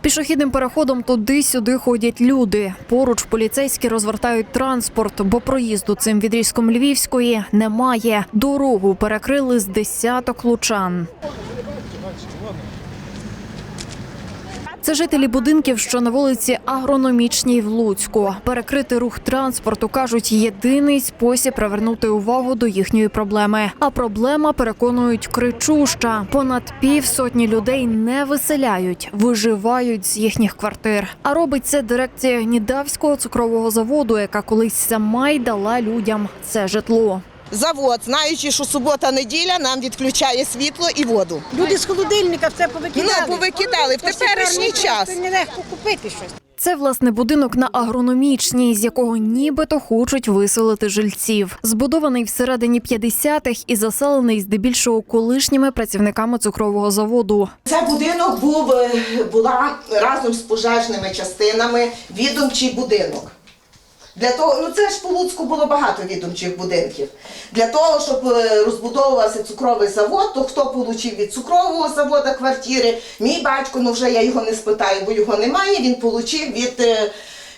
Пішохідним переходом туди-сюди ходять люди. Поруч поліцейські розвертають транспорт, бо проїзду цим відрізком Львівської немає. Дорогу перекрили з десяток лучан. Це жителі будинків, що на вулиці Агрономічній в Луцьку. Перекрити рух транспорту кажуть єдиний спосіб привернути увагу до їхньої проблеми. А проблема переконують кричуща. Понад півсотні людей не виселяють, виживають з їхніх квартир. А робить це дирекція Гнідавського цукрового заводу, яка колись сама й дала людям це житло. Завод, знаючи, що субота-неділя, нам відключає світло і воду. Люди з холодильника все повикидали. Ну, повикидали в теперішній час. Нелегко купити щось. Це власне будинок на агрономічній, з якого нібито хочуть виселити жильців. Збудований всередині 50-х і заселений здебільшого колишніми працівниками цукрового заводу. Це будинок був е, була разом з пожежними частинами відомчий будинок. Для того, ну це ж по Луцьку було багато відомчих будинків. Для того, щоб е, розбудовувався цукровий завод, то хто отримав від цукрового заводу квартири? Мій батько, ну вже я його не спитаю, бо його немає. Він отримав від е,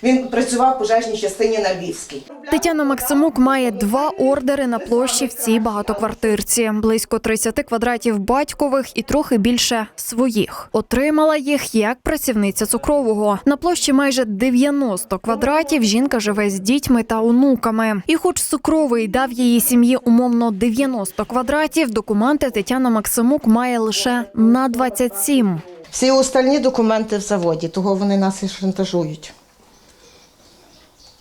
він працював в пожежній частині на Львівській. Тетяна Максимук має два ордери на площі в цій багатоквартирці, близько 30 квадратів батькових і трохи більше своїх. Отримала їх як працівниця цукрового. На площі майже 90 квадратів. Жінка живе з дітьми та онуками. І, хоч цукровий дав її сім'ї умовно 90 квадратів, документи Тетяна Максимук має лише на 27. Всі остальні документи в заводі, того вони нас і шантажують.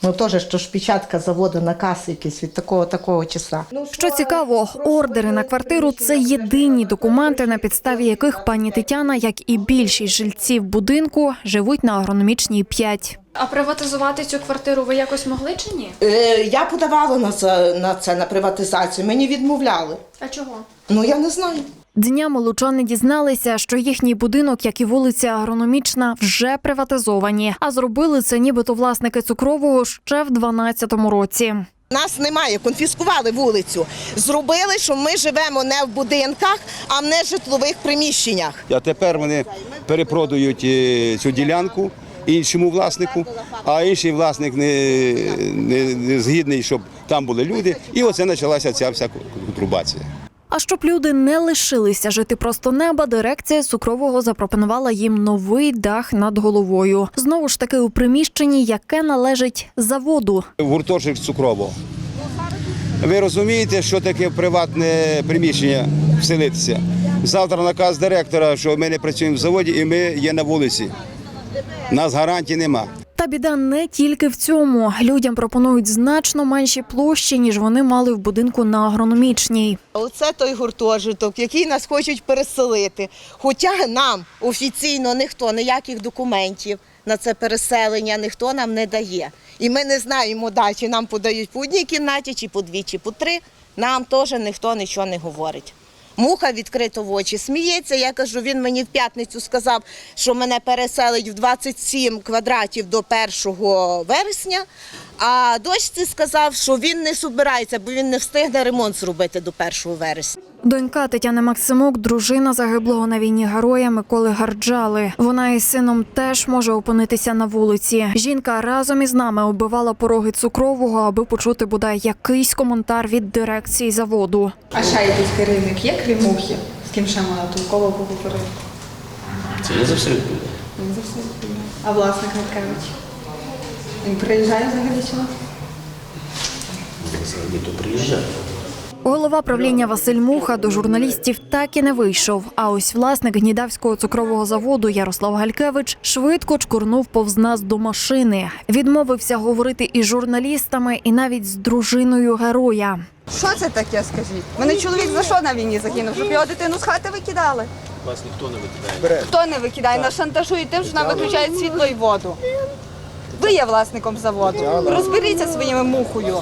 Ну теж, що ж печатка заводу на каси якісь від такого такого числа. Що цікаво, ордери на квартиру це єдині документи, на підставі яких пані Тетяна, як і більшість жильців будинку, живуть на агрономічній 5. А приватизувати цю квартиру ви якось могли чи ні? Е, я подавала на це, на це на приватизацію, мені відмовляли. А чого? Ну я не знаю. Днями лучани дізналися, що їхній будинок, як і вулиця Агрономічна, вже приватизовані, а зробили це нібито власники цукрового ще в 12-му році. Нас немає, конфіскували вулицю. Зробили, що ми живемо не в будинках, а в нежитлових приміщеннях. А тепер вони перепродають е, цю ділянку іншому власнику, а інший власник не, не, не згідний, щоб там були люди. І оце почалася ця вся контрубація. А щоб люди не лишилися жити просто неба, дирекція цукрового запропонувала їм новий дах над головою. Знову ж таки у приміщенні, яке належить заводу. Гуртожиток цукрового. Ви розумієте, що таке приватне приміщення вселитися? Завтра наказ директора, що ми не працюємо в заводі і ми є на вулиці. Нас гарантій нема. Та біда не тільки в цьому. Людям пропонують значно менші площі, ніж вони мали в будинку на агрономічній. Оце той гуртожиток, який нас хочуть переселити. Хоча нам офіційно ніхто ніяких документів на це переселення ніхто нам не дає. І ми не знаємо, да, чи нам подають по одній кімнаті, чи по дві, чи по три. Нам теж ніхто нічого не говорить. Муха відкрито в очі сміється. Я кажу, він мені в п'ятницю сказав, що мене переселить в 27 квадратів до 1 вересня. А дочці сказав, що він не збирається, бо він не встигне ремонт зробити до 1 вересня. Донька Тетяни Максимук, дружина загиблого на війні героя Миколи Гарджали. Вона із сином теж може опинитися на вулиці. Жінка разом із нами оббивала пороги цукрового, аби почути бодай якийсь коментар від дирекції заводу. А ще якийсь керівник є, крім мухи? З ким ще можна толково поговорити? Це я за все відповідаю. Він за відповідає. А власник Наткевич? Він приїжджає взагалі сюди? Взагалі то приїжджає. Голова правління Василь Муха до журналістів так і не вийшов. А ось власник гнідавського цукрового заводу Ярослав Галькевич швидко чкурнув повз нас до машини. Відмовився говорити із журналістами, і навіть з дружиною героя. Що це таке, скажіть? Мене чоловік за що на війні загинув? Щоб його дитину з хати викидали? Вас ніхто не викидає. Хто не викидає? Нас шантажують тим, що нам виключають світло і воду. Ви є власником заводу. Розберіться своїми мухою.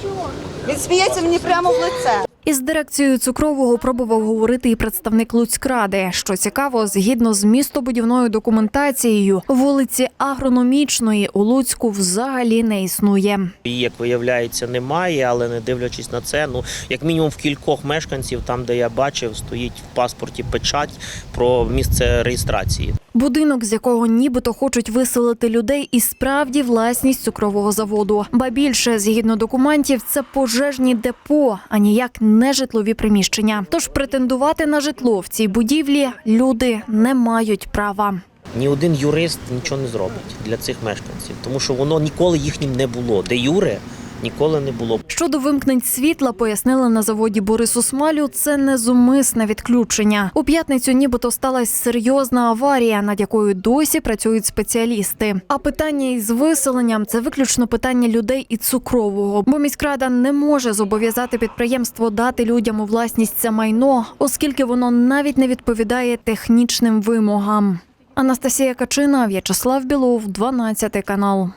Він сміється мені прямо в лице. Із дирекцією цукрового пробував говорити і представник Луцькради. Що цікаво, згідно з містобудівною документацією, вулиці агрономічної у Луцьку взагалі не існує. Її, як виявляється, немає, але не дивлячись на це, ну як мінімум в кількох мешканців, там де я бачив, стоїть в паспорті печать про місце реєстрації. Будинок, з якого нібито хочуть виселити людей, і справді власність цукрового заводу. Ба більше, згідно документів, це пожежні депо, а ніяк не житлові приміщення. Тож претендувати на житло в цій будівлі люди не мають права. Ні один юрист нічого не зробить для цих мешканців, тому що воно ніколи їхнім не було. Де юре ніколи не було. Щодо вимкнень світла, пояснили на заводі Борису Смалю, це не зумисне відключення. У п'ятницю нібито сталася серйозна аварія, над якою досі працюють спеціалісти. А питання із виселенням це виключно питання людей і цукрового, бо міськрада не може зобов'язати підприємство дати людям у власність це майно, оскільки воно навіть не відповідає технічним вимогам. Анастасія Качина, В'ячеслав Білов, 12 канал.